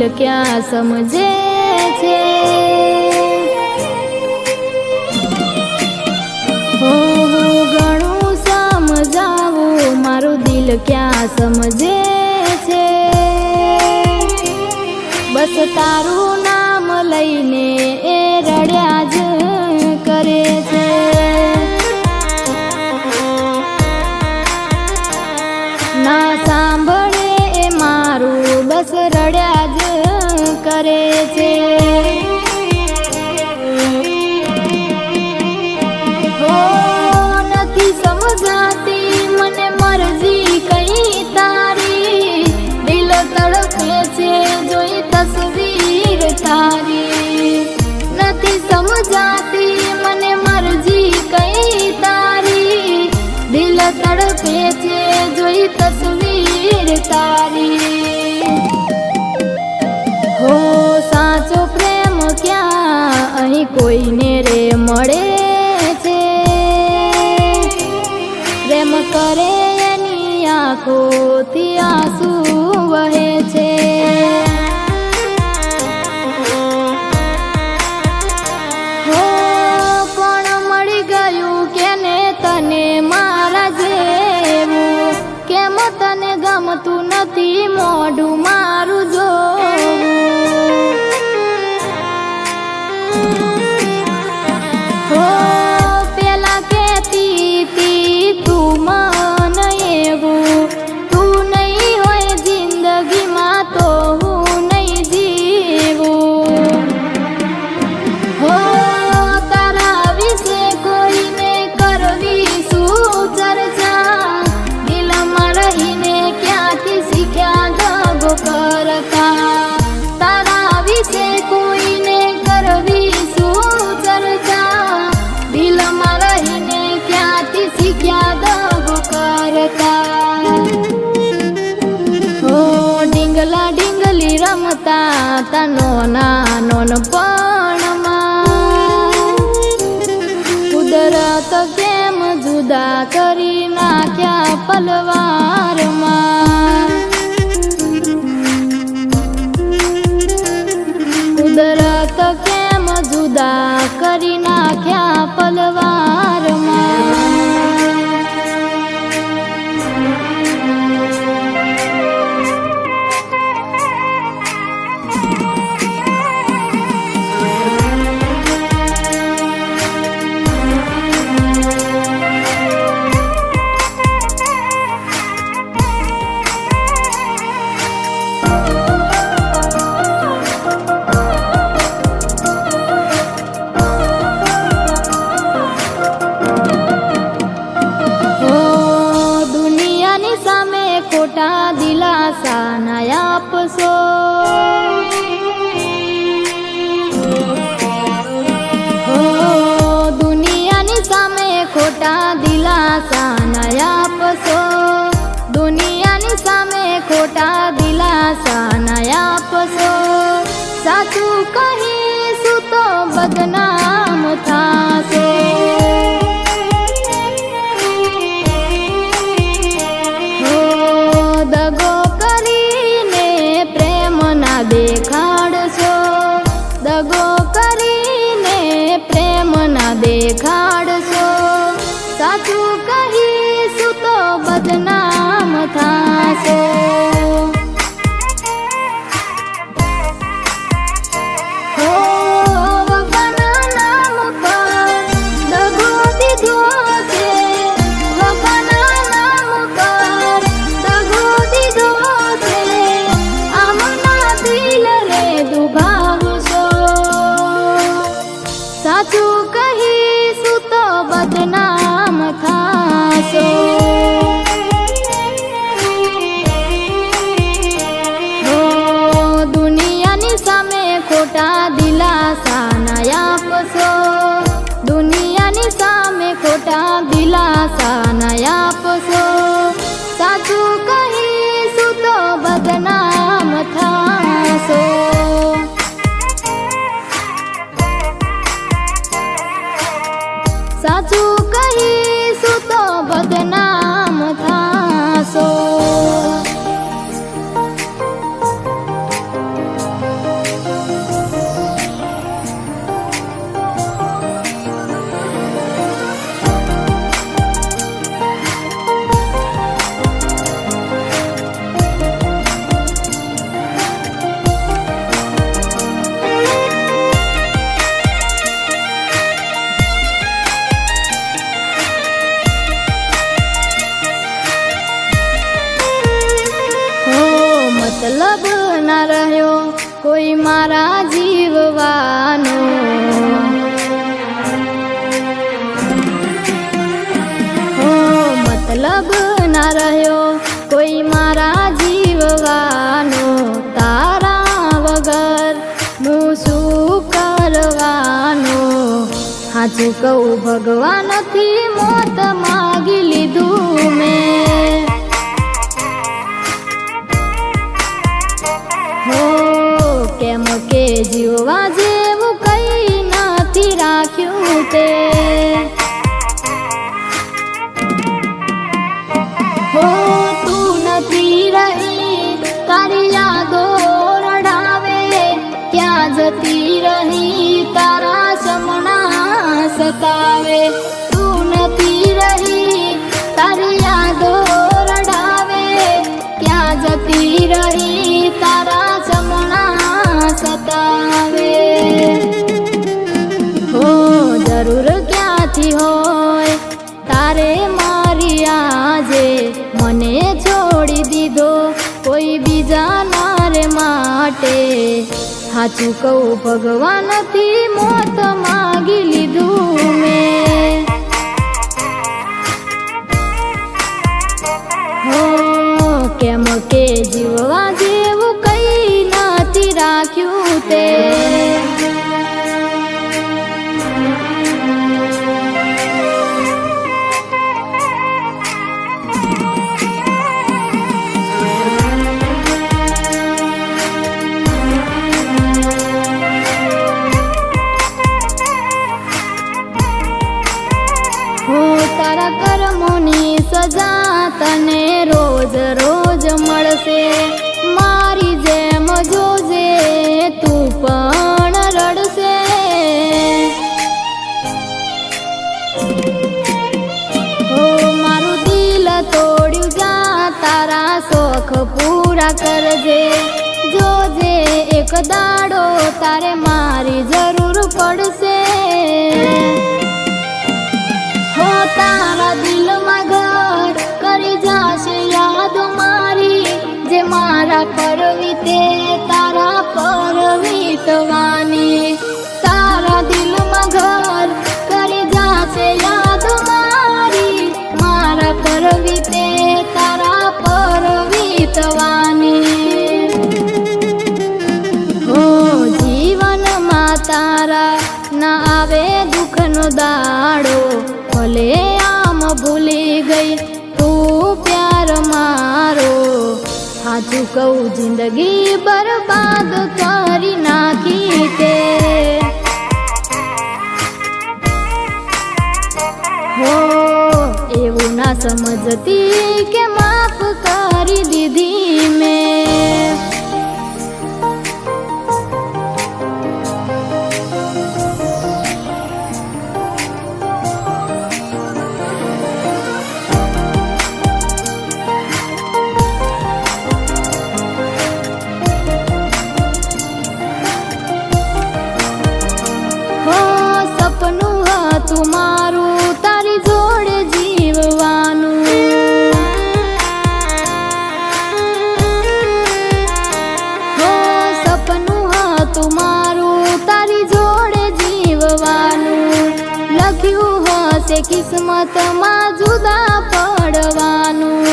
દિલ ક્યાં સમજે છે હો ઘણું સમજાવું મારું દિલ ક્યાં સમજે છે બસ તારું નામ લઈને એ રડ્યા જ કરે છે ના સાંભળ करे यनिया कोति आसु ta ta no na no no pa કોઈ મારા જીવવાનો. હો, મતલબ ના રહ્યો કોઈ મારા જીવવાનો. તારા વગર હું શું કરવાનો? હાચું કહું, ભગવાનથી મોત માગી લીધું મેં. Te હાચું કહું ભગવાનથી મોત માગી લીધું મેં. કેમ કે જીવવા da da કહું જિંદગી બરબાદ કરી નાખી તે. હો એવું ના સમજતી કે કિસ્મતમાં જુદા પડવાનું.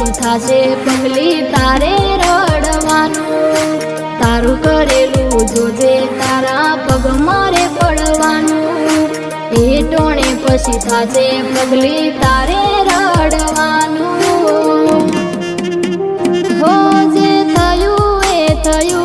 શું થાશે પગલી તારે રડવાનું. તારું કરેલું જોજે તારા પગ મારે પડવાનું. એ ટોણે પછી થાશે પગલી તારે રડવાનું. હો જે થયું એ થયું